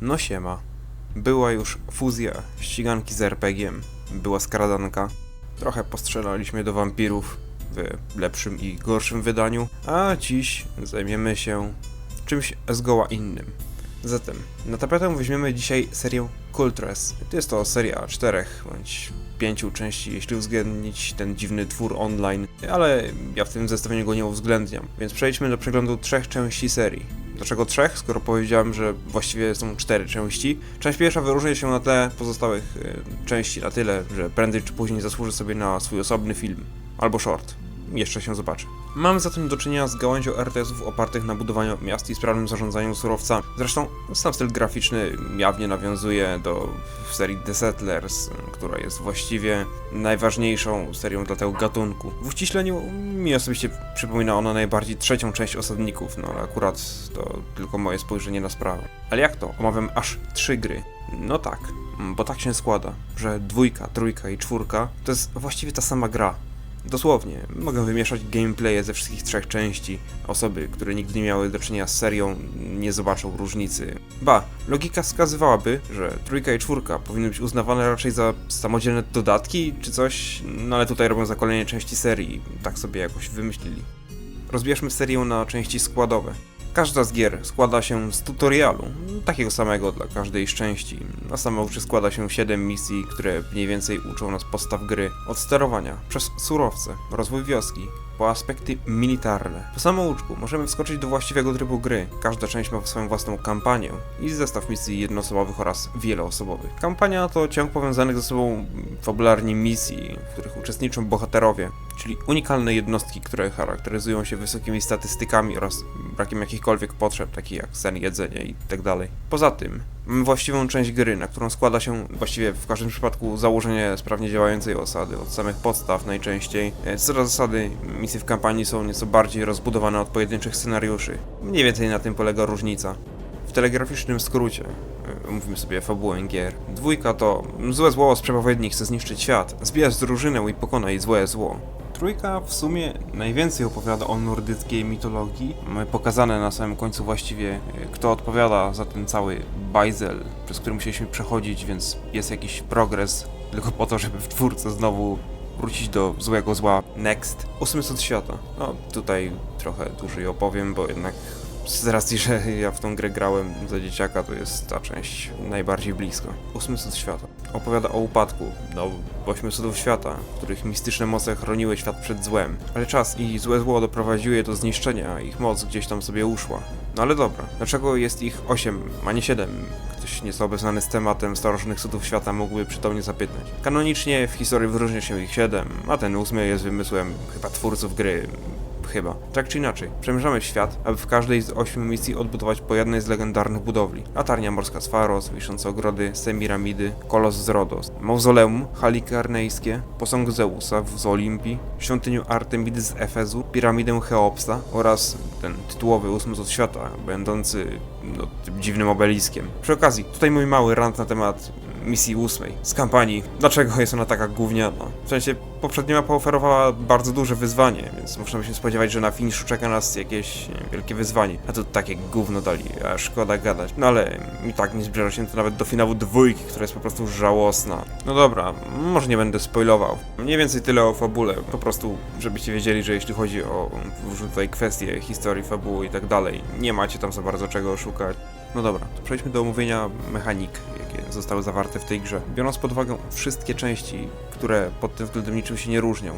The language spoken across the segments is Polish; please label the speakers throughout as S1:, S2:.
S1: No siema. Była już fuzja ściganki z RPG-iem. Była skradanka. Trochę postrzelaliśmy do wampirów w lepszym i gorszym wydaniu, a dziś zajmiemy się czymś zgoła innym. Zatem na tapetę weźmiemy dzisiaj serię Cultress. Jest to seria czterech bądź pięciu części, jeśli uwzględnić ten dziwny twór online, ale ja w tym zestawieniu go nie uwzględniam. Więc przejdźmy do przeglądu trzech części serii. Dlaczego trzech, skoro powiedziałem, że właściwie są cztery części? Część pierwsza wyróżnia się na tle pozostałych y, części na tyle, że prędzej czy później zasłuży sobie na swój osobny film albo short. Jeszcze się zobaczy. Mamy zatem do czynienia z gałęzią RTS-ów opartych na budowaniu miast i sprawnym zarządzaniu surowcami. Zresztą sam styl graficzny jawnie nawiązuje do serii The Settlers, która jest właściwie najważniejszą serią dla tego gatunku. W uściśleniu mi osobiście przypomina ona najbardziej trzecią część Osadników, no ale akurat to tylko moje spojrzenie na sprawę. Ale jak to? Omawiam aż trzy gry. No tak, bo tak się składa, że dwójka, trójka i czwórka to jest właściwie ta sama gra. Dosłownie, mogę wymieszać gameplaye ze wszystkich trzech części. Osoby, które nigdy nie miały do czynienia z serią, nie zobaczą różnicy. Ba, logika wskazywałaby, że trójka i czwórka powinny być uznawane raczej za samodzielne dodatki czy coś, no ale tutaj robią za kolejne części serii, tak sobie jakoś wymyślili. Rozbierzmy serię na części składowe. Każda z gier składa się z tutorialu, takiego samego dla każdej z części. Na samouczy składa się 7 misji, które mniej więcej uczą nas postaw gry. Od sterowania, przez surowce, rozwój wioski, po aspekty militarne. Po samouczku możemy wskoczyć do właściwego trybu gry. Każda część ma swoją własną kampanię i zestaw misji jednoosobowych oraz wieloosobowych. Kampania to ciąg powiązanych ze sobą fabularnie misji, w których uczestniczą bohaterowie, czyli unikalne jednostki, które charakteryzują się wysokimi statystykami oraz brakiem jakichkolwiek potrzeb, takich jak sen, jedzenie i tak. Poza tym, mamy właściwą część gry, na którą składa się właściwie w każdym przypadku założenie sprawnie działającej osady, od samych podstaw najczęściej. E, Co do zasady, misje w kampanii są nieco bardziej rozbudowane od pojedynczych scenariuszy. Mniej więcej na tym polega różnica. W telegraficznym skrócie, e, mówimy sobie fabułę gier, dwójka to złe zło z przepowiedni chce zniszczyć świat, zbierz drużynę i pokonaj złe zło. Trójka w sumie najwięcej opowiada o nordyckiej mitologii. Mamy pokazane na samym końcu właściwie, e, kto odpowiada za ten cały bajzel, przez który musieliśmy przechodzić, więc jest jakiś progres, tylko po to, żeby w czwórce znowu wrócić do złego zła. Next. Ósmy cud świata. No, tutaj trochę dłużej opowiem, bo jednak z racji, że ja w tą grę grałem za dzieciaka, to jest ta część najbardziej blisko. Ósmy cud świata. Opowiada o upadku, no, ośmiu cudów świata, których mistyczne moce chroniły świat przed złem. Ale czas i złe zło doprowadziły je do zniszczenia, a ich moc gdzieś tam sobie uszła. No ale dobra, dlaczego jest ich osiem, a nie siedem? Ktoś nieco obeznany z tematem starożytnych cudów świata mógłby przytomnie zapytać. Kanonicznie w historii wyróżnia się ich siedem, a ten ósmy jest wymysłem chyba twórców gry, Chyba. Tak czy inaczej, przemierzamy świat, aby w każdej z ośmiu misji odbudować po jednej z legendarnych budowli. Latarnia morska z Faros, wiszące ogrody Semiramidy, Kolos z Rodos, Mauzoleum Halikarnejskie, posąg Zeusa z Olimpii, świątynię Artemidy z Efezu, piramidę Cheopsa oraz ten tytułowy ósmy cud świata, będący no, dziwnym obeliskiem. Przy okazji, tutaj mój mały rant na temat misji ósmej z kampanii. Dlaczego jest ona taka gówniana? W sensie poprzednia mapa oferowała bardzo duże wyzwanie, więc można by się spodziewać, że na finiszu czeka nas jakieś wielkie wyzwanie. A tu takie gówno dali, a szkoda gadać. No ale i tak nie zbliża się to nawet do finału dwójki, która jest po prostu żałosna. No dobra, może nie będę spoilował. Mniej więcej tyle o fabule, po prostu żebyście wiedzieli, że jeśli chodzi o różne tutaj kwestie historii, fabuły i tak dalej, nie macie tam za bardzo czego szukać. No dobra, to przejdźmy do omówienia mechanik, jakie zostały zawarte w tej grze. Biorąc pod uwagę wszystkie części, które pod tym względem niczym się nie różnią,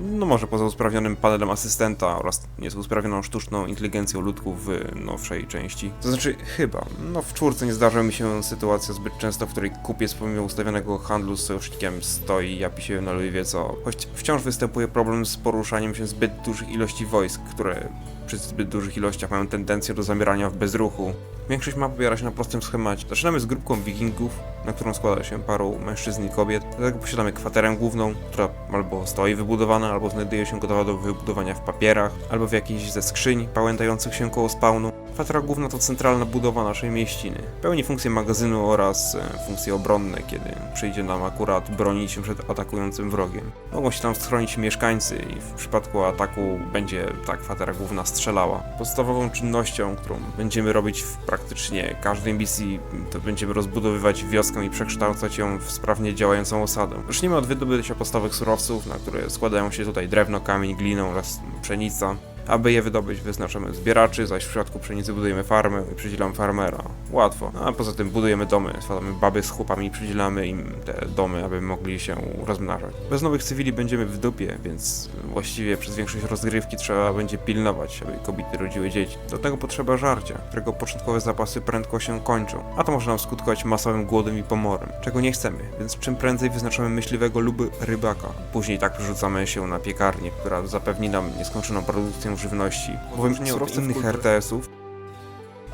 S1: no może poza usprawnionym panelem asystenta oraz nieco usprawioną sztuczną inteligencją ludków w nowszej części. To znaczy chyba, no w czwórce nie zdarza mi się sytuacja zbyt często, w której kupiec pomimo ustawionego handlu z sojusznikiem stoi i japi się na wie co. Choć wciąż występuje problem z poruszaniem się zbyt dużych ilości wojsk, które przy zbyt dużych ilościach mają tendencję do zamierania w bezruchu. Większość map opiera się na prostym schemacie. Zaczynamy z grupką wikingów, na którą składa się paru mężczyzn i kobiet. Do tego posiadamy kwaterę główną, która albo stoi wybudowana, albo znajduje się gotowa do wybudowania w papierach, albo w jakiejś ze skrzyń pałętających się koło spawnu. Kwatera główna to centralna budowa naszej mieściny. Pełni funkcję magazynu oraz e, funkcje obronne, kiedy przyjdzie nam akurat bronić się przed atakującym wrogiem. Mogą się tam schronić mieszkańcy i w przypadku ataku będzie ta kwatera główna strzelała. Podstawową czynnością, którą będziemy robić w praktycznie każdej misji, to będziemy rozbudowywać wioskę i przekształcać ją w sprawnie działającą osadę. Zaczniemy od wydobycia podstawowych surowców, na które składają się tutaj drewno, kamień, glina oraz pszenica. Aby je wydobyć, wyznaczamy zbieraczy, zaś w przypadku pszenicy budujemy farmę i przydzielamy farmera. Łatwo. A poza tym budujemy domy, składamy baby z chłopami i przydzielamy im te domy, aby mogli się rozmnażać. Bez nowych cywili będziemy w dupie, więc właściwie przez większość rozgrywki trzeba będzie pilnować, aby kobiety rodziły dzieci. Do tego potrzeba żarcia, którego początkowe zapasy prędko się kończą, a to może nam skutkować masowym głodem i pomorem, czego nie chcemy, więc czym prędzej wyznaczamy myśliwego lub rybaka. Później tak przerzucamy się na piekarnię, która zapewni nam nieskończoną produkcję żywności. Bowiem surowce innych RTS-ów,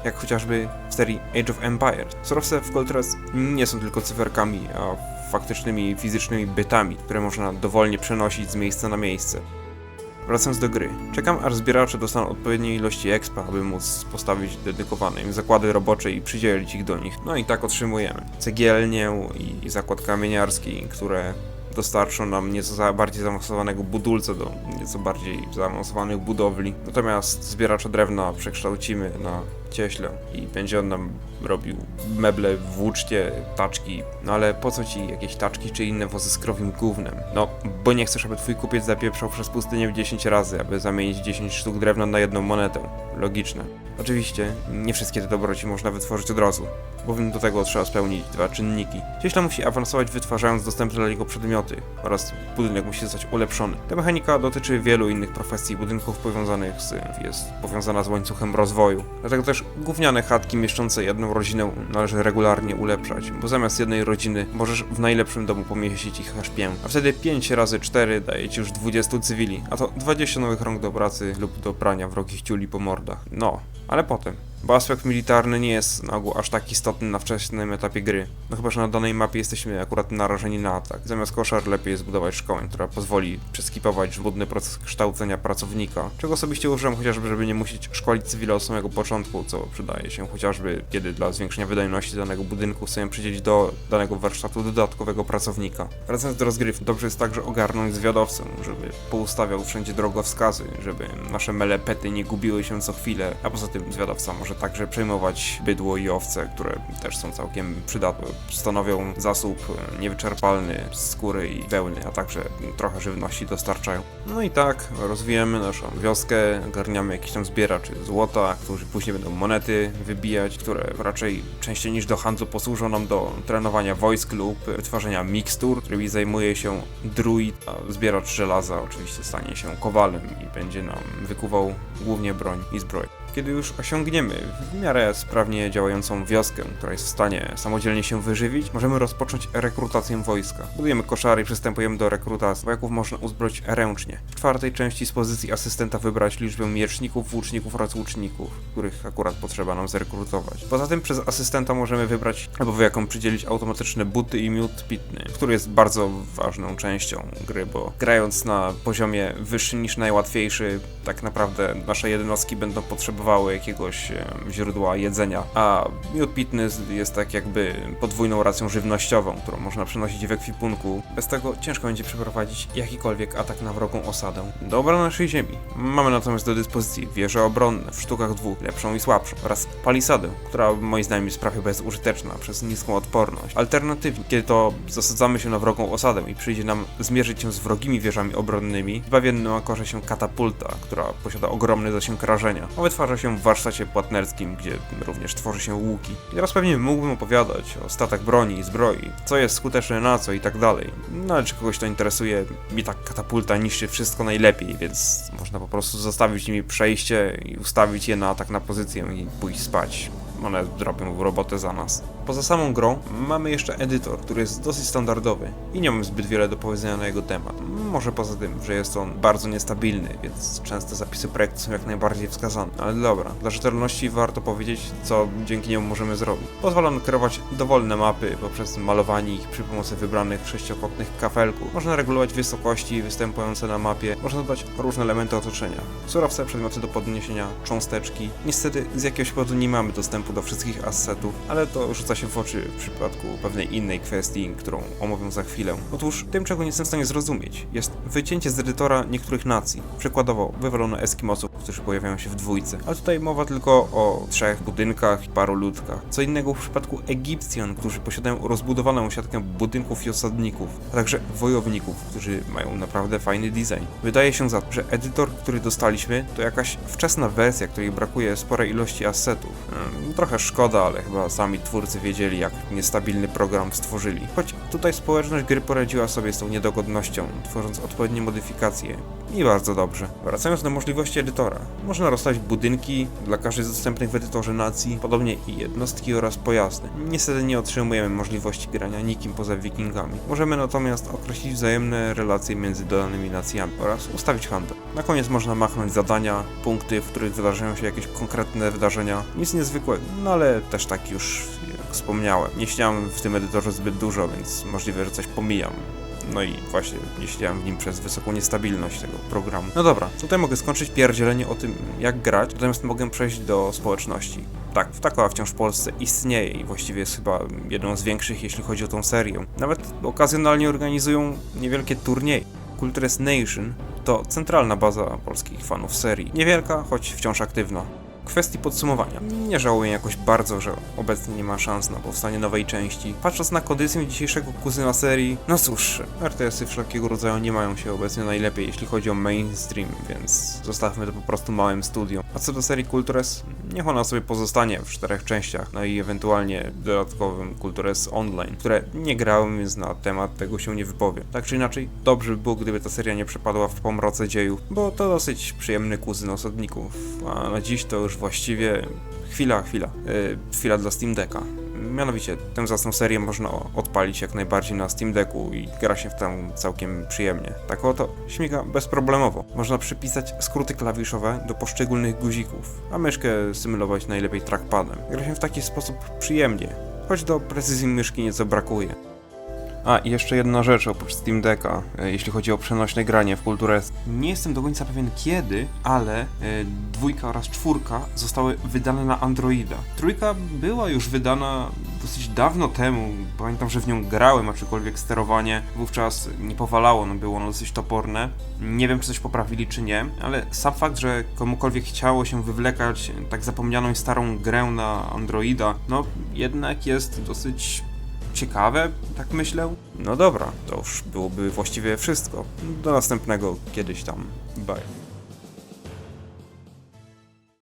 S1: jak chociażby w serii Age of Empires. Surowce w Coltress nie są tylko cyferkami, a faktycznymi fizycznymi bytami, które można dowolnie przenosić z miejsca na miejsce. Wracając do gry. Czekam aż zbieracze dostaną odpowiedniej ilości expa, aby móc postawić dedykowane im zakłady robocze i przydzielić ich do nich. No i tak otrzymujemy cegielnię i zakład kamieniarski, które dostarczą nam nieco bardziej zaawansowanego budulca do nieco bardziej zaawansowanych budowli. Natomiast zbieracza drewna przekształcimy na cieśle i będzie on nam robił meble, włócznie, taczki. No ale po co ci jakieś taczki czy inne wozy z krowim gównem? No, bo nie chcesz, aby twój kupiec zapieprzał przez pustynię w 10 razy, aby zamienić 10 sztuk drewna na jedną monetę. Logiczne. Oczywiście, nie wszystkie te dobroci można wytworzyć od razu, bowiem do tego trzeba spełnić dwa czynniki. Cieśla musi awansować wytwarzając dostępne dla niego przedmioty oraz budynek musi zostać ulepszony. Ta mechanika dotyczy wielu innych profesji budynków powiązanych z, jest powiązana z łańcuchem rozwoju. Dlatego też gówniane chatki mieszczące jedną rodzinę należy regularnie ulepszać, bo zamiast jednej rodziny możesz w najlepszym domu pomieścić ich aż pięć, a wtedy 5 razy 4 daje ci już 20 cywili, a to 20 nowych rąk do pracy lub do prania wrogich ciuli po mordach. No, ale potem. Bo aspekt militarny nie jest na ogół aż tak istotny na wczesnym etapie gry. No chyba, że na danej mapie jesteśmy akurat narażeni na atak. Zamiast koszar lepiej jest budować szkołę, która pozwoli przeskipować żmudny proces kształcenia pracownika. Czego osobiście używam chociażby, żeby nie musieć szkolić cywila od samego początku, co przydaje się chociażby, kiedy dla zwiększenia wydajności danego budynku chcemy przydzielić do danego warsztatu dodatkowego pracownika. Wracając do rozgrywki, dobrze jest także ogarnąć zwiadowcę, żeby poustawiał wszędzie drogowskazy, żeby nasze melepety nie gubiły się co chwilę, a poza tym zwiadowca może także przejmować bydło i owce, które też są całkiem przydatne. Stanowią zasób niewyczerpalny skóry i wełny, a także trochę żywności dostarczają. No i tak rozwijamy naszą wioskę, ogarniamy jakiś tam zbieraczy złota, którzy później będą monety wybijać, które raczej częściej niż do handlu posłużą nam do trenowania wojsk lub wytwarzania mikstur, którymi zajmuje się druid, a zbieracz żelaza oczywiście stanie się kowalem i będzie nam wykuwał głównie broń i zbroję. Kiedy już osiągniemy w miarę sprawnie działającą wioskę, która jest w stanie samodzielnie się wyżywić, możemy rozpocząć rekrutację wojska. Budujemy koszary i przystępujemy do rekrutacji. Wojaków można uzbroić ręcznie. W czwartej części z pozycji asystenta wybrać liczbę mieczników, włóczników oraz łuczników, których akurat potrzeba nam zrekrutować. Poza tym przez asystenta możemy wybrać albo wojakom przydzielić automatyczne buty i miód pitny, który jest bardzo ważną częścią gry, bo grając na poziomie wyższym niż najłatwiejszy, tak naprawdę nasze jednostki będą potrzebowały jakiegoś źródła jedzenia, a miód pitny jest tak jakby podwójną racją żywnościową, którą można przenosić w ekwipunku. Bez tego ciężko będzie przeprowadzić jakikolwiek atak na wrogą osadę. Do naszej ziemi. Mamy natomiast do dyspozycji wieże obronne w sztukach dwóch, lepszą i słabszą, oraz palisadę, która moim zdaniem jest prawie bezużyteczna przez niską odporność. Alternatywnie, kiedy to zasadzamy się na wrogą osadę i przyjdzie nam zmierzyć się z wrogimi wieżami obronnymi, w akorze się katapulta, która posiada ogromny zasięg rażenia, a wytwarza się w warsztacie płatnerskim, gdzie również tworzy się łuki. I teraz pewnie mógłbym opowiadać o statach broni i zbroi, co jest skuteczne na co i tak dalej. No ale czy kogoś to interesuje, mi tak katapulta niszczy wszystko najlepiej, więc można po prostu zostawić nimi przejście i ustawić je na atak na pozycję i pójść spać. One robią robotę za nas. Poza samą grą mamy jeszcze edytor, który jest dosyć standardowy i nie mam zbyt wiele do powiedzenia na jego temat. Może poza tym, że jest on bardzo niestabilny, więc często zapisy projektu są jak najbardziej wskazane. Ale dobra, dla rzetelności warto powiedzieć, co dzięki niemu możemy zrobić. Pozwala on kreować dowolne mapy poprzez malowanie ich przy pomocy wybranych sześciokątnych kafelków. Można regulować wysokości występujące na mapie, można dodać różne elementy otoczenia. Surowce, przedmioty do podniesienia, cząsteczki. Niestety z jakiegoś powodu nie mamy dostępu do wszystkich assetów, ale to rzuca się w oczy w przypadku pewnej innej kwestii, którą omówię za chwilę. Otóż tym, czego nie jestem w stanie zrozumieć, jest wycięcie z edytora niektórych nacji. Przykładowo, wywalono Eskimosów, którzy pojawiają się w dwójce. Ale tutaj mowa tylko o trzech budynkach i paru ludkach. Co innego w przypadku Egipcjan, którzy posiadają rozbudowaną siatkę budynków i osadników, a także wojowników, którzy mają naprawdę fajny design. Wydaje się za to, że edytor, który dostaliśmy, to jakaś wczesna wersja, której brakuje sporej ilości assetów. Hmm, trochę szkoda, ale chyba sami twórcy wiedzieli, jak niestabilny program stworzyli. Choć tutaj społeczność gry poradziła sobie z tą niedogodnością, tworząc odpowiednie modyfikacje. I bardzo dobrze. Wracając do możliwości edytora, można rozstawić budynki dla każdej z dostępnych w edytorze nacji, podobnie i jednostki oraz pojazdy. Niestety nie otrzymujemy możliwości grania nikim poza wikingami. Możemy natomiast określić wzajemne relacje między danymi nacjami oraz ustawić handel. Na koniec można machnąć zadania, punkty, w których wydarzają się jakieś konkretne wydarzenia. Nic niezwykłego, no ale też tak już jak wspomniałem. Nie siedziałem w tym edytorze zbyt dużo, więc możliwe, że coś pomijam. No i właśnie nie siedziałem w nim przez wysoką niestabilność tego programu. No dobra, tutaj mogę skończyć pierdzielenie o tym, jak grać, natomiast mogę przejść do społeczności. Tak, Wtakoła wciąż w Polsce istnieje i właściwie jest chyba jedną z większych, jeśli chodzi o tą serię. Nawet okazjonalnie organizują niewielkie turnieje. Cultures Nation to centralna baza polskich fanów serii. Niewielka, choć wciąż aktywna. Kwestii podsumowania, nie żałuję jakoś bardzo, że obecnie nie ma szans na powstanie nowej części. Patrząc na kondycję dzisiejszego kuzyna serii, no cóż, RTS-y wszelkiego rodzaju nie mają się obecnie najlepiej, jeśli chodzi o mainstream, więc zostawmy to po prostu małym studiom. A co do serii Cultures, niech ona sobie pozostanie w czterech częściach, no i ewentualnie dodatkowym Cultures Online, które nie grałem, więc na temat tego się nie wypowiem. Tak czy inaczej, dobrze by było, gdyby ta seria nie przepadła w pomroce dziejów, bo to dosyć przyjemny kuzyn osadników, a na dziś to już właściwie chwila, chwila, yy, chwila dla Steam Decka. Mianowicie, tę zacną serię można odpalić jak najbardziej na Steam Decku i gra się w tę całkiem przyjemnie. Tak oto śmiga bezproblemowo. Można przypisać skróty klawiszowe do poszczególnych guzików, a myszkę symulować najlepiej trackpadem. Gra się w taki sposób przyjemnie, choć do precyzji myszki nieco brakuje. A, i jeszcze jedna rzecz oprócz Steam Decka, e, jeśli chodzi o przenośne granie w kulturę. Nie jestem do końca pewien kiedy, ale e, dwójka oraz czwórka zostały wydane na Androida. Trójka była już wydana dosyć dawno temu. Pamiętam, że w nią grałem, aczkolwiek sterowanie wówczas nie powalało, no było ono dosyć toporne. Nie wiem, czy coś poprawili, czy nie, ale sam fakt, że komukolwiek chciało się wywlekać tak zapomnianą i starą grę na Androida, no jednak jest dosyć ciekawe, tak myślę. No dobra, to już byłoby właściwie wszystko. Do następnego kiedyś tam. Bye.